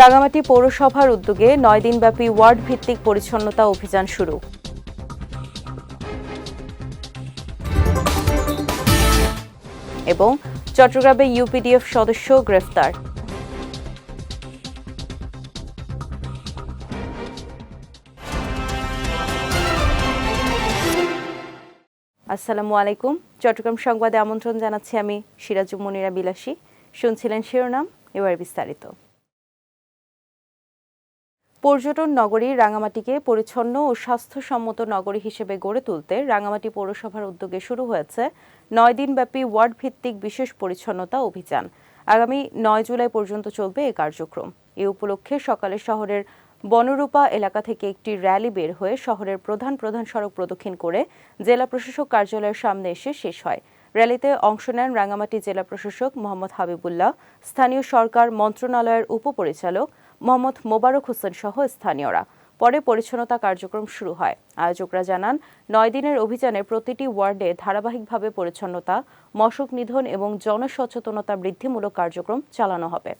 রাঙামাটি পৌরসভার উদ্যোগে নয় দিনব্যাপী ওয়ার্ড ভিত্তিক পরিচ্ছন্নতা অভিযান শুরু। এবং চট্টগ্রামে ইউপিডিএফ সদস্য গ্রেফতার। আসসালামু আলাইকুম। চট্টগ্রাম সংবাদে আমন্ত্রণ জানাচ্ছি আমি সিরাজুম মনিরা বিলাসী। শুনছিলেন শিরোনাম, এবার বিস্তারিত। পর্যটন নগরী রাঙামাটিকে পরিচ্ছন্ন ও স্বাস্থ্যসম্মত নগরী হিসেবে গড়ে তুলতে রাঙামাটি পৌরসভার উদ্যোগে শুরু হয়েছে নয় দিনব্যাপী ওয়ার্ড ভিত্তিক বিশেষ পরিচ্ছন্নতা অভিযান। আগামী নয় জুলাই পর্যন্ত চলবে এই কার্যক্রম। এ উপলক্ষে সকালে শহরের বনরূপা এলাকা থেকে একটি র্যালি বের হয়ে শহরের প্রধান প্রধান সড়ক প্রদক্ষিণ করে জেলা প্রশাসক কার্যালয়ের সামনে এসে শেষ হয়। র্যালিতে অংশ নেন রাঙামাটি জেলা প্রশাসক মোহাম্মদ হাবিবুল্লাহ, স্থানীয় সরকার মন্ত্রণালয়ের উপপরিচালক মোহাম্মদ মোবারক হোসেন সহ স্থানীয়রা। পরে পরিচ্ছন্নতা কার্যক্রম শুরু হয়। আয়োজকরা জানান, নয় দিনের অভিযানে প্রতিটি ওয়ার্ডে ধারাবাহিকভাবে পরিচ্ছন্নতা, মশক নিধন এবং জনসচেতনতা বৃদ্ধিমূলক কার্যক্রম চালানো হবে।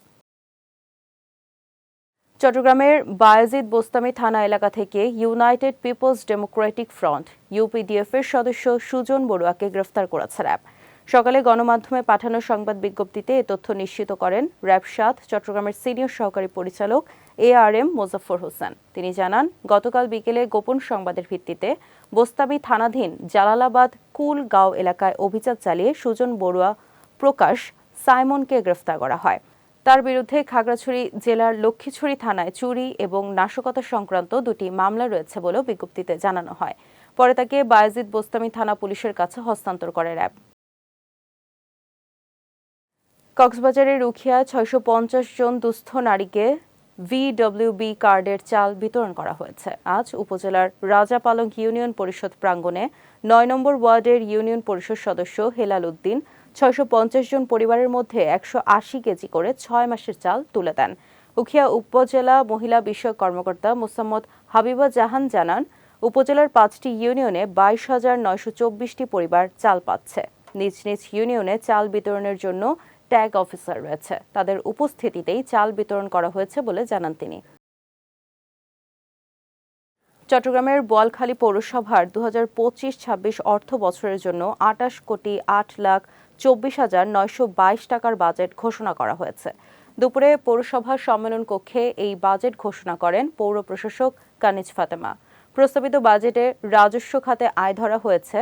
চট্টগ্রামের বায়াজিদ বোস্তামি থানা এলাকা থেকে United Peoples Democratic Front UPDF এর সদস্য সুজন বড়ুয়াকে গ্রেফতার করেছে র্যাব। সকালে গণমাধ্যমে পাঠানো সংবাদ বিজ্ঞপ্তিতে এ তথ্য নিশ্চিত করেন র্যাব সাত চট্টগ্রামের সিনিয়র সহকারী পরিচালক A R M Mozaffar Hossain. তিনি জানান, গতকাল বিকেলে গোপন সংবাদের ভিত্তিতে বোস্তামি থানাধীন জালালাবাদ কুল গাঁও এলাকায় অভিযান চালিয়ে সুজন বড়ুয়া প্রকাশ সাইমনকে গ্রেফতার করা হয়। তার বিরুদ্ধে খাগড়াছড়ি জেলার লক্ষ্মীছড়ি থানায় চুরি এবং নাশকতা সংক্রান্ত দুটি মামলা রয়েছে বলেও বিজ্ঞপ্তিতে জানানো হয়। পরে তাকে বায়াজিদ বোস্তামি থানা পুলিশের কাছে হস্তান্তর করে র্যাব। কক্সবাজারের রুখিয়া ছয়শো পঞ্চাশ জন দুস্থ নারীকে ভিডব্লিউবি কার্ডের চাল বিতরণ করা হয়েছে। আজ উপজেলার রাজাপালং ইউনিয়ন পরিষদ প্রাঙ্গণে নয় নম্বর ওয়ার্ডের ইউনিয়ন পরিষদ সদস্য হেলাল উদ্দিন ছয়শো পঞ্চাশ জন পরিবারের মধ্যে একশো আশি কেজি করে ছয় মাসের চাল তুলে দেন। উখিয়া উপজেলা মহিলা বিষয়ক কর্মকর্তা মোসাম্মদ হাবিবা জাহান জানান, উপজেলার পাঁচটি ইউনিয়নে বাইশ হাজার নয়শো চব্বিশটি পরিবার চাল পাচ্ছে। নিজ নিজ ইউনিয়নে চাল বিতরণের জন্য ট্যাগ অফিসার রয়েছে। তাদের উপস্থিতিতেই চাল বিতরণ করা হয়েছে বলে জানান তিনি। চট্টগ্রামের বোয়ালখালী পৌরসভার দু হাজার পঁচিশ ছাব্বিশ অর্থ বছরের জন্য আটাশ কোটি আট লাখ চব্বিশ হাজার নয়শো বাইশ টাকার বাজেট ঘোষণা করা হয়েছে। দুপুরে পৌরসভার সম্মেলন কক্ষে এই বাজেট ঘোষণা করেন পৌর প্রশাসক কানিজ ফাতেমা। প্রস্তাবিত বাজেটে রাজস্ব খাতে আয় ধরা হয়েছে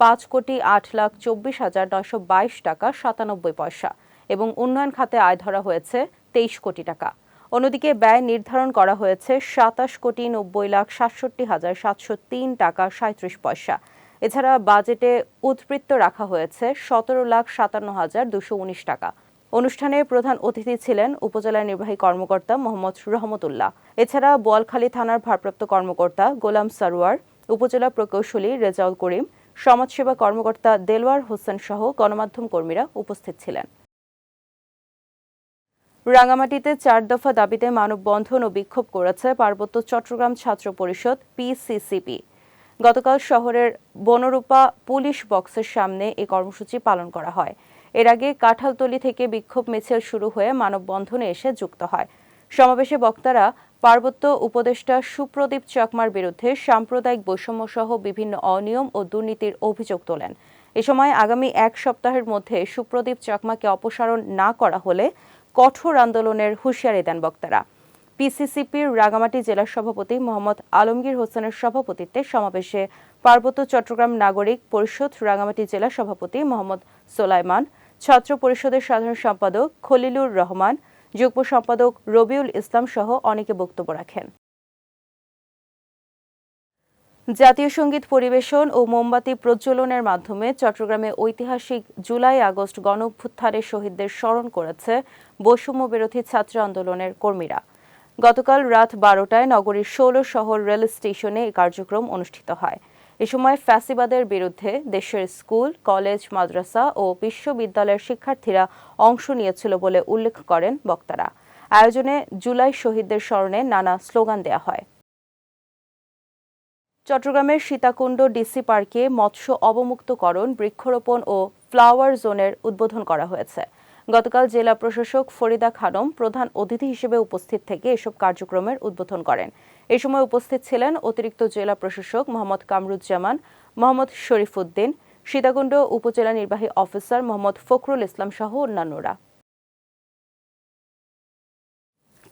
পাঁচ কোটি আট লাখ চব্বিশ হাজার নয়শো বাইশ টাকা সাতানব্বই পয়সা। এবং উন্নয়ন খাতে আয় ধরা হয়েছে তেইশ কোটি টাকা। অন্যদিকে ব্যয় নির্ধারণ করা হয়েছে সাতাশ কোটি নব্বই লাখ সাতষট্টি হাজার সাতশো তিন টাকা সাঁত্রিশ পয়সা। এছাড়া বাজেটে উদ্বৃত্ত রাখা হয়েছে সতেরো লাখ সাতান্ন হাজার দুশো উনিশ টাকা। অনুষ্ঠানে প্রধান অতিথি ছিলেন উপজেলা নির্বাহী কর্মকর্তা মোহাম্মদ রহমতুল্লাহ। এছাড়া বোয়ালখালী থানার ভারপ্রাপ্ত কর্মকর্তা গোলাম সারোয়ার, উপজেলা প্রকৌশলী রেজাউল করিম, সমাজসেবা কর্মকর্তা দেলওয়ার হোসেন সহ গণমাধ্যম কর্মীরা উপস্থিত ছিলেন। রাঙামাটিতে চার দফা দাবিতে মানববন্ধন ও বিক্ষোভ করেছে পার্বত্য চট্টগ্রাম ছাত্র পরিষদ পিসিসিপি গতকাল শহরের বনরূপা পুলিশ বক্সের সামনে এই কর্মসূচি পালন করা হয়। এর আগে কাঁঠালতলি থেকে বিক্ষোভ মিছিল শুরু হয়ে মানববন্ধনে এসে যুক্ত হয়। সমাবেশে বক্তারা পার্বত্য উপদেষ্টা সুপ্রদীপ চাকমার বিরুদ্ধে সাম্প্রদায়িক বৈষম্য সহ বিভিন্ন অনিয়ম ও দুর্নীতির অভিযোগ তোলেন। এ সময় আগামী এক সপ্তাহের মধ্যে সুপ্রদীপ চাকমাকে অপসারণ না করা হলে কঠোর আন্দোলনের হুঁশিয়ারি দেন বক্তারা। পিসিসিপির রাঙামাটি জেলা সভাপতি মোহাম্মদ আলমগীর হোসেনের সভাপতিত্বে সমাবেশে পার্বত্য চট্টগ্রাম নাগরিক পরিষদ রাঙামাটি জেলা সভাপতি মোহাম্মদ সোলাইমান, ছাত্র পরিষদের সাধারণ সম্পাদক খলিলুর রহমান, যুগ্ম সম্পাদক রবিউল ইসলাম সহ অনেকে বক্তব্য রাখেন। জাতীয় সংগীত পরিবেশন ও মোমবাতি প্রজ্বলনের মাধ্যমে চট্টগ্রামে ঐতিহাসিক জুলাই আগস্ট গণ অভ্যুত্থানের শহীদদের স্মরণ করেছে বৈষম্য বিরোধী ছাত্র আন্দোলনের কর্মীরা। গতকাল রাত বারোটায় নগরীর ষোল শহর রেল স্টেশনে এই কার্যক্রম অনুষ্ঠিত হয়। এ সময় ফ্যাসিবাদের বিরুদ্ধে দেশের স্কুল, কলেজ, মাদ্রাসা ও বিশ্ববিদ্যালয়ের শিক্ষার্থীরা অংশ নিয়েছিল বলে উল্লেখ করেন বক্তারা। আয়োজনে জুলাই শহীদদের স্মরণে নানা স্লোগান দেয়া হয়। চট্টগ্রামের সীতাকুণ্ড ডিসি পার্কে মৎস্য অবমুক্তকরণ, বৃক্ষরোপণ ও ফ্লাওয়ার জোনের উদ্বোধন করা হয়েছে। গতকাল জেলা প্রশাসক ফরিদা খানম প্রধান অতিথি হিসেবে উপস্থিত থেকে এসব কার্যক্রমের উদ্বোধন করেন। এ সময় উপস্থিত ছিলেন অতিরিক্ত জেলা প্রশাসক মোহাম্মদ কামরুজ্জামান, মোহাম্মদ শরীফুদ্দিন, সীতাকুণ্ড উপজেলা নির্বাহী অফিসার মোহাম্মদ ফখরুল ইসলাম সহ অন্যান্যরা।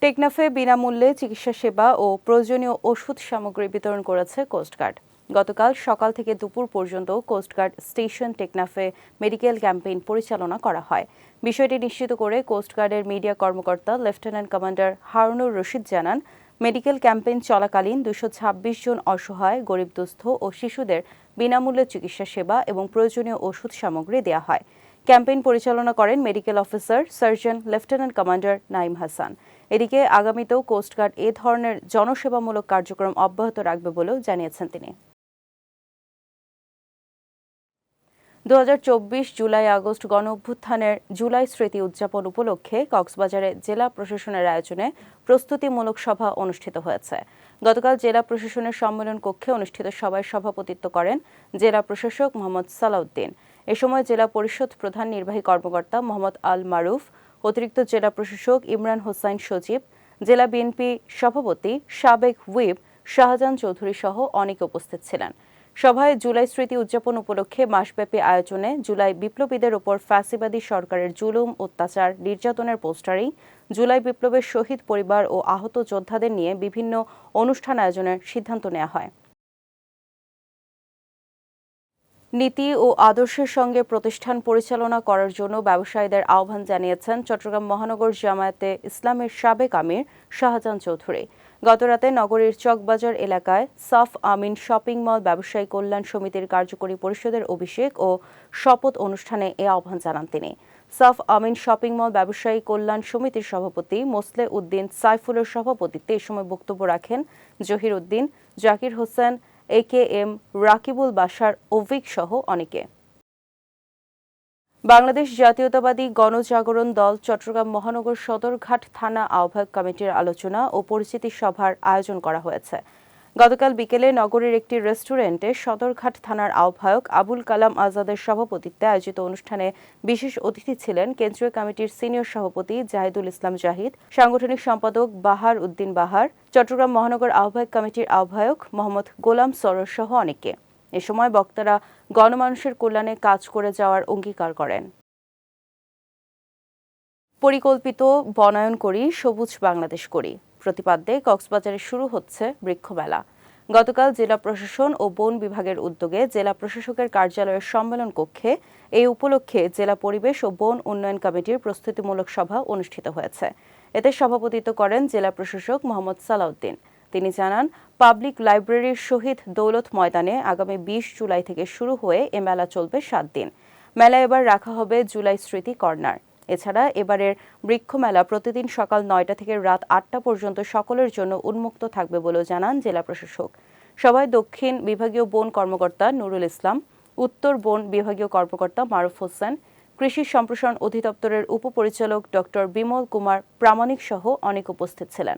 টেকনাফে বিনামূল্যে চিকিৎসা সেবা ও প্রয়োজনীয় ওষুধ সামগ্রী বিতরণ করেছে কোস্টগার্ড গতকাল সকাল থেকে দুপুর পর্যন্ত কোস্টগার্ড স্টেশন টেকনাফে মেডিকেল ক্যাম্পেইন পরিচালনা করা হয়। বিষয়টি নিশ্চিত করে কোস্টগার্ডের মিডিয়া কর্মকর্তা লেফটেন্যান্ট কমান্ডার হারুনুর রশিদ জানান, মেডিকেল ক্যাম্পেইন চলাকালীন দুশো ছাব্বিশ জন অসহায়, গরিব দুস্থ ও শিশুদের বিনামূল্যে চিকিৎসা সেবা এবং প্রয়োজনীয় ওষুধ সামগ্রী দেওয়া হয়। ক্যাম্পেইন পরিচালনা করেন medical officer surgeon lieutenant commander Naim Hasan. এদিকে আগামীতেও কোস্টগার্ড এ ধরনের জনসেবামূলক কার্যক্রম অব্যাহত রাখবে বলেও জানিয়েছেন তিনি। দু জুলাই আগস্ট গণ অভ্যুত্থানের জুলাই স্মৃতি উদযাপন উপলক্ষে কক্সবাজারে জেলা প্রশাসনের আয়োজনে প্রস্তুতিমূলক সভা অনুষ্ঠিত হয়েছে। গতকাল জেলা প্রশাসনের সম্মেলন কক্ষে অনুষ্ঠিত সভায় সভাপতিত্ব করেন জেলা প্রশাসক মোহাম্মদ সালাউদ্দিন। এ সময় জেলা পরিষদ প্রধান নির্বাহী কর্মকর্তা মোহাম্মদ আল মারুফ অতিরিক্ত জেলা প্রশাসক ইমরান হোসাইন সজীব, জেলা বিএনপি সভাপতি সাবেক হুইপ শাহজাহান চৌধুরী সহ অনেকে উপস্থিত ছিলেন। সভায় জুলাই স্মৃতি উদযাপন উপলক্ষে মাসব্যাপী আয়োজনে জুলাই বিপ্লবীদের ওপর ফ্যাসিবাদী সরকারের জুলুম, অত্যাচার, নির্যাতনের পোস্টারিং জুলাই বিপ্লবের শহীদ পরিবার ও আহত যোদ্ধাদের নিয়ে বিভিন্ন অনুষ্ঠান আয়োজনের সিদ্ধান্ত নেওয়া হয়। নীতি ও আদর্শের সঙ্গে প্রতিষ্ঠান পরিচালনা করার জন্য ব্যবসায়ীদের আহ্বান জানিয়েছেন চট্টগ্রাম মহানগর জামায়াতে ইসলামের সাবেক আমির শাহজাহান চৌধুরী। গতরাতে নগরীর চকবাজার এলাকায় সাফ আমিন শপিং মল ব্যবসায়ী কল্যাণ সমিতির কার্যকরী পরিষদের অভিষেক ও শপথ অনুষ্ঠানে এ আহ্বান জানান তিনি। সাফ আমিন শপিং মল ব্যবসায়ী কল্যাণ সমিতির সভাপতি মোসলে উদ্দিন সাইফুলের সভাপতিত্বে এ সময় বক্তব্য রাখেন Zahir Uddin, Zakir Hossain A K M Rakibul Basar Avik সহ অনেকে। বাংলাদেশ জাতীয়তাবাদী গণজাগরণ দল, চট্টগ্রাম মহানগর সদরঘাট থানা আহ্বায়ক কমিটির আলোচনা ও পরিচিতি সভার আয়োজন করা হয়েছে। গতকাল বিকেলে নগরীর একটি রেস্টুরেন্টে সদরঘাট থানার আহ্বায়ক আবুল কালাম আজাদের সভাপতিত্বে আয়োজিত অনুষ্ঠানে বিশেষ অতিথি ছিলেন কেন্দ্রীয় কমিটির সিনিয়র সভাপতি জাহিদুল ইসলাম জাহিদ, সাংগঠনিক সম্পাদক বাহার উদ্দিন বাহার, চট্টগ্রাম মহানগর আহ্বায়ক কমিটির আহ্বায়ক মোহাম্মদ গোলাম সরর সহ অনেকে এ সময় বক্তারা গণমানুষের কল্যাণে কাজ করে যাওয়ার অঙ্গীকার করেন। পরিকল্পিত বনায়ন করি, সবুজ বাংলাদেশ করি। প্রতিপাদ্যে কক্সবাজারে শুরু হচ্ছে বৃক্ষমেলা। গতকাল জেলা প্রশাসন ও বন বিভাগের উদ্যোগে জেলা প্রশাসকের কার্যালয়ের সম্মেলন কক্ষে এই উপলক্ষে জেলা পরিবেশ ও বন উন্নয়ন কমিটির প্রস্তুতিমূলক সভা অনুষ্ঠিত হয়েছে। এতে সভাপতিত্ব করেন জেলা প্রশাসক মোহাম্মদ সালাউদ্দিন। তিনি জানান, পাবলিক লাইব্রেরির শহীদ দৌলত ময়দানে আগামী বিশ জুলাই থেকে শুরু হয়ে এ মেলা চলবে সাত দিন। মেলা এবার রাখা হবে জুলাই স্মৃতি কর্নার। এছাড়া এবারের বৃক্ষ মেলা প্রতিদিন সকাল নয়টা থেকে রাত আটটা পর্যন্ত সকলের জন্য উন্মুক্ত থাকবে বলেও জানান জেলা প্রশাসক। সবাই দক্ষিণ বিভাগীয় বন কর্মকর্তা নুরুল ইসলাম, উত্তর বন বিভাগীয় কর্মকর্তা মারুফ হোসেন, কৃষি সম্প্রসারণ অধিদপ্তরের উপপরিচালক ডক্টর বিমল কুমার প্রামাণিক সহ অনেক উপস্থিত ছিলেন।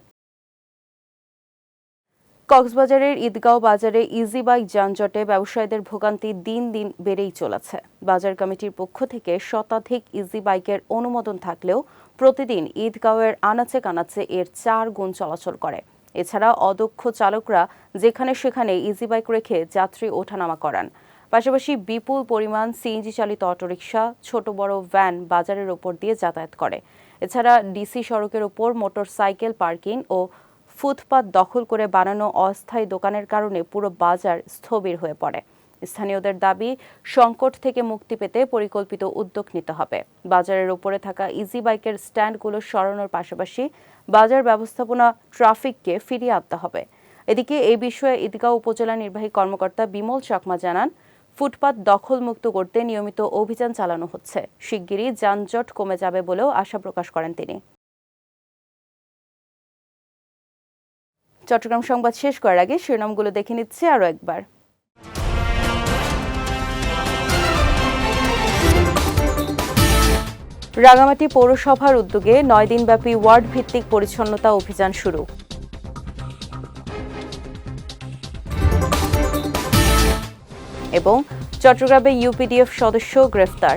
কক্সবাজারের ঈদগাঁও বাজারে ইজি বাইক যানজটে ব্যবসায়ীদের ভোগান্তি দিন দিন বেড়েই চলেছে। বাজার কমিটির পক্ষ থেকে শতাধিক ইজি বাইকের অনুমোদন থাকলেও প্রতিদিন ঈদগাঁওয়ের আনাচে কানাচে এর চার গুণ চলাচল করে। এছাড়া অদক্ষ চালকরা যেখানে সেখানে ইজি বাইক রেখে যাত্রী ওঠানামা করান। পাশাপাশি বিপুল পরিমাণ সিএনজি চালিত অটোরিকশা, ছোট বড় ভ্যান বাজারের ওপর দিয়ে যাতায়াত করে। এছাড়া ডিসি সড়কের ওপর মোটর সাইকেল পার্কিং ও ফুটপাত দখল করে বানানো অস্থায়ী দোকানের কারণে পুরো বাজার স্থবির হয়ে পড়ে। স্থানীয়দের দাবি, সংকট থেকে মুক্তি পেতে পরিকল্পিত উদ্যোগ নিতে হবে। বাজারের ওপরে থাকা ইজি বাইকের স্ট্যান্ডগুলো সরানোর পাশাপাশি বাজার ব্যবস্থাপনা ট্রাফিককে ফিরিয়ে আনতে হবে। এদিকে এই বিষয়ে ঈদগাঁও উপজেলা নির্বাহী কর্মকর্তা বিমল চাকমা জানান, ফুটপাত দখলমুক্ত করতে নিয়মিত অভিযান চালানো হচ্ছে। শিগগিরই যানজট কমে যাবে বলেও আশা প্রকাশ করেন তিনি। চট্টগ্রাম সংবাদ শেষ করার আগে শিরোনামগুলো দেখে নিচ্ছে আরও একবার। রাঙামাটি পৌরসভার উদ্যোগে নয় দিনব্যাপী ওয়ার্ড ভিত্তিক পরিচ্ছন্নতা অভিযান শুরু। এবং চট্টগ্রামে ইউপিডিএফ সদস্য গ্রেফতার।